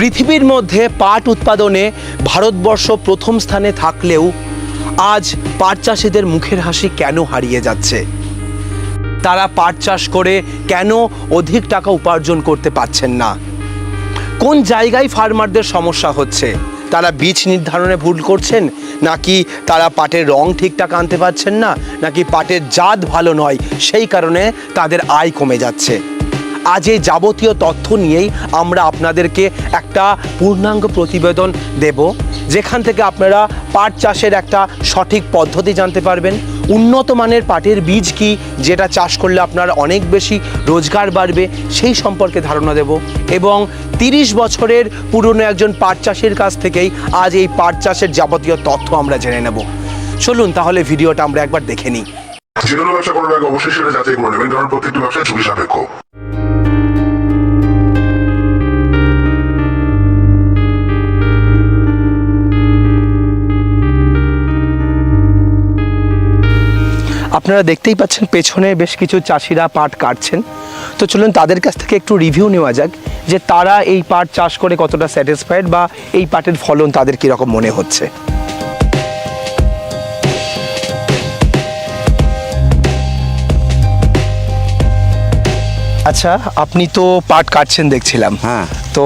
পৃথিবীর মধ্যে পাট উৎপাদনে ভারতবর্ষ প্রথম স্থানে থাকলেও আজ পাট চাষিদের মুখের হাসি কেন হারিয়ে যাচ্ছে? তারা পাট চাষ করে কেন অধিক টাকা উপার্জন করতে পারছেন না? কোন জায়গায় ফার্মারদের সমস্যা হচ্ছে? তারা বীজ নির্ধারণে ভুল করছেন? নাকি তারা পাটের রং ঠিকঠাক আনতে পারছেন না? নাকি পাটের জাত ভালো নয়? সেই কারণে তাদের আয় কমে যাচ্ছে। আজ এই যাবতীয় তথ্য নিয়েই আমরা আপনাদেরকে একটা পূর্ণাঙ্গ প্রতিবেদন দেব, যেখান থেকে আপনারা পাট চাষের একটা সঠিক পদ্ধতি জানতে পারবেন। উন্নত মানের পাটের বীজ কি, যেটা চাষ করলে আপনার অনেক বেশি রোজগার বাড়বে, সেই সম্পর্কে ধারণা দেব। এবং তিরিশ বছরের পুরনো একজন পাট চাষির কাছ থেকেই আজ এই পাট চাষের যাবতীয় তথ্য আমরা জেনে নেব। চলুন তাহলে ভিডিওটা আমরা একবার দেখে নিই। যে কোনো ব্যবসা করার আগে অবশ্যই সেটা যাচাই করে নেবেন, কারণ প্রত্যেকটি ব্যবসা ঝুঁকি সাপেক্ষ। আপনারা দেখতেই পাচ্ছেন পেছনে বেশ কিছু চাষিরা পাট কাটছেন। তো চলুন তাদের কাছ থেকে একটু রিভিউ নেওয়া যাক যে তারা এই পাট চাষ করে কতটা স্যাটিসফাইড বা এই পাটের ফলন তাদের কীরকম মনে হচ্ছে। আচ্ছা আপনি তো পাট কাটছেন দেখছিলাম। হ্যাঁ। তো